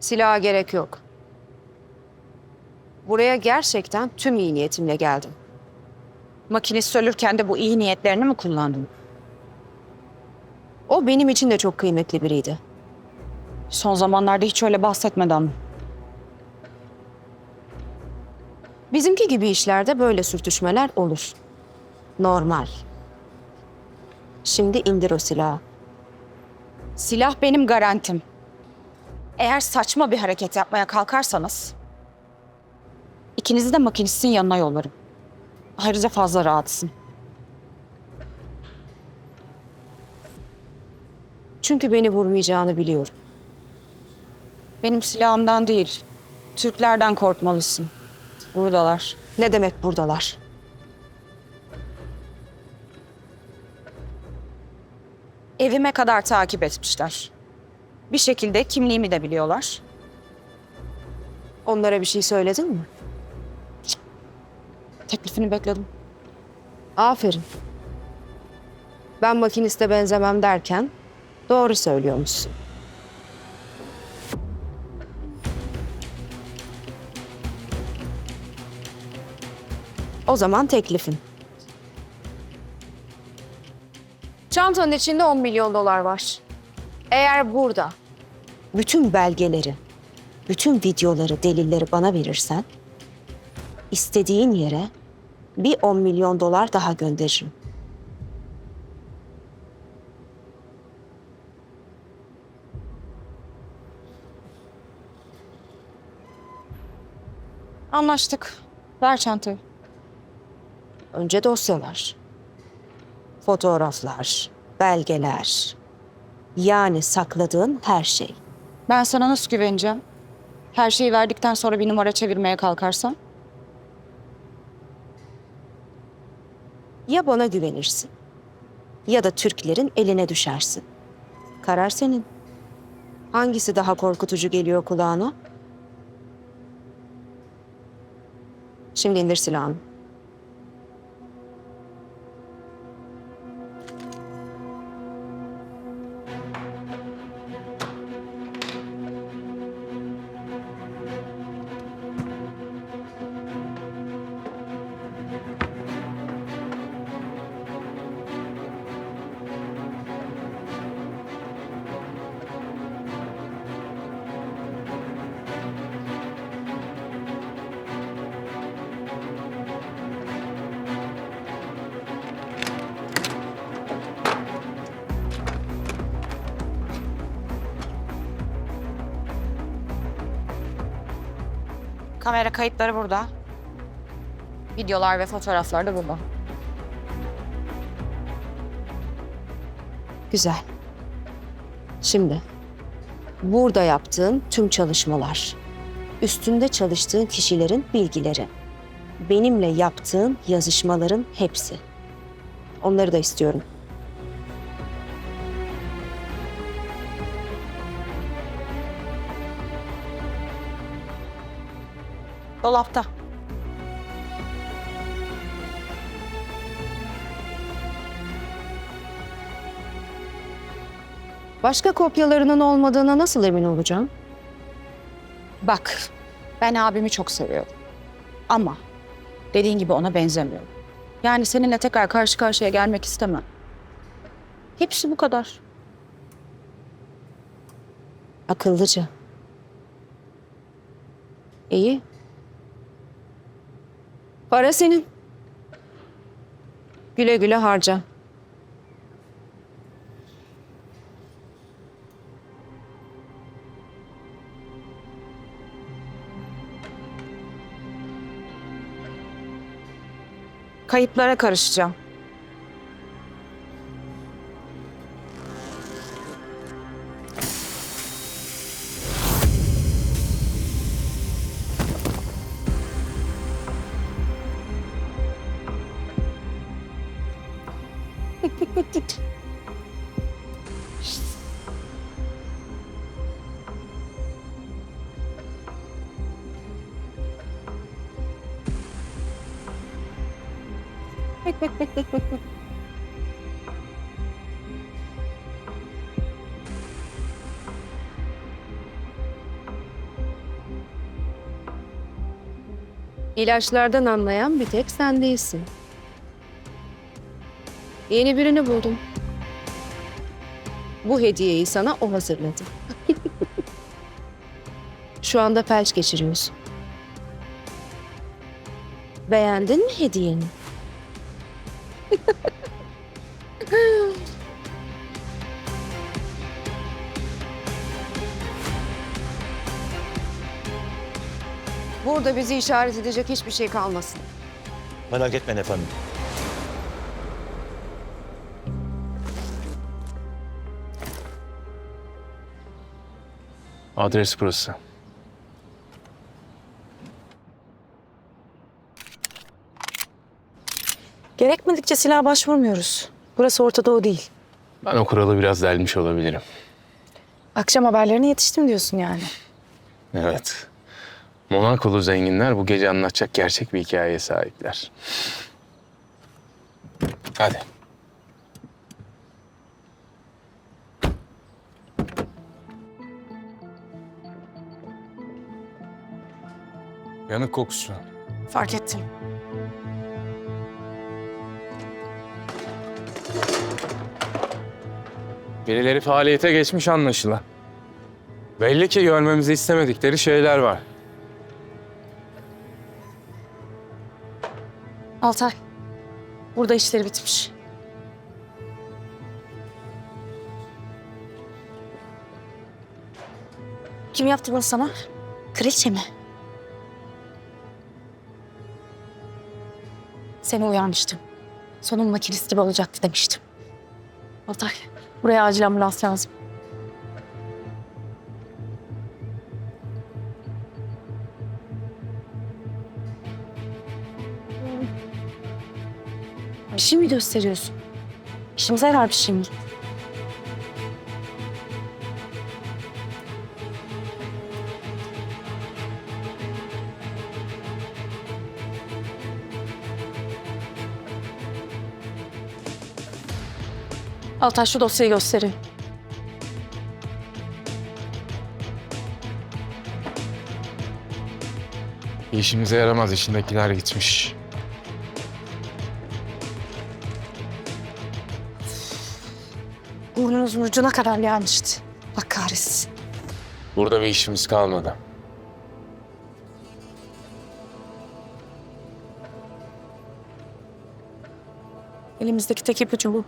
Silaha gerek yok. Buraya gerçekten tüm iyi niyetimle geldim. Makinist ölürken de bu iyi niyetlerini mi kullandın? O benim için de çok kıymetli biriydi. Son zamanlarda hiç öyle bahsetmeden. Bizimki gibi işlerde böyle sürtüşmeler olur. Normal. Şimdi indir o silahı. Silah benim garantim. Eğer saçma bir hareket yapmaya kalkarsanız... ...ikinizi de makinistin yanına yollarım. Ayrıca fazla rahatsın. Çünkü beni vurmayacağını biliyorum. Benim silahımdan değil, Türklerden korkmalısın. Buradalar. Ne demek buradalar? Evime kadar takip etmişler. Bir şekilde kimliğimi de biliyorlar. Onlara bir şey söyledin mi? Teklifini bekledim. Aferin. Ben makiniste benzemem derken doğru söylüyormuşsun. O zaman teklifin. Çantanın içinde 10 milyon dolar var. Eğer burada bütün belgeleri, bütün videoları, delilleri bana verirsen istediğin yere bir 10 milyon dolar daha gönderirim. Anlaştık. Ver çantayı. Önce dosyalar, fotoğraflar, belgeler. Yani sakladığın her şey. Ben sana nasıl güveneceğim? Her şeyi verdikten sonra bir numara çevirmeye kalkarsan? Ya bana güvenirsin ya da Türklerin eline düşersin. Karar senin. Hangisi daha korkutucu geliyor kulağına? Şimdi indir silahını. Kamera kayıtları burada. Videolar ve fotoğraflar da burada. Güzel. Şimdi burada yaptığın tüm çalışmalar, üstünde çalıştığın kişilerin bilgileri, benimle yaptığın yazışmaların hepsi. Onları da istiyorum. Dolapta. Başka kopyalarının olmadığına nasıl emin olacağım? Bak, ben abimi çok seviyorum. Ama dediğin gibi ona benzemiyorum. Yani seninle tekrar karşı karşıya gelmek istemem. Hepsi bu kadar. Akıllıca. İyi. Para senin. Güle güle harca. Kayıplara karışacağım. git. İlaçlardan anlayan bir tek sen değilsin. Yeni birini buldum. Bu hediyeyi sana o hazırladı. Şu anda felç geçiriyorsun. Beğendin mi hediyeni? Burada bizi işaret edecek hiçbir şey kalmasın. Merak etmeyin efendim. Adres burası. Gerekmedikçe silaha başvurmuyoruz. Burası Orta Doğu değil. Ben o kuralı biraz delmiş olabilirim. Akşam haberlerine yetiştim diyorsun yani. Evet. Monakolu zenginler bu gece anlatacak gerçek bir hikayeye sahipler. Hadi. Yanık kokusu. Fark ettim. Birileri faaliyete geçmiş anlaşılan. Belli ki görmemizi istemedikleri şeyler var. Altay. Burada işleri bitmiş. Kim yaptı bunu sana? Kraliçe mi? Seni uyarmıştım. Sonun makinesi gibi olacaktı demiştim. Altay, buraya acil ambulans lazım. Bir şey mi gösteriyorsun? İşimize yarar bir şey mi? Altay şu dosyayı gösterin. İşimize yaramaz. içindekiler gitmiş. Burnunuzun ucuna kadar gelmişti. Bak kahretsin. Burada bir işimiz kalmadı. Elimizdeki tek ipucu bu.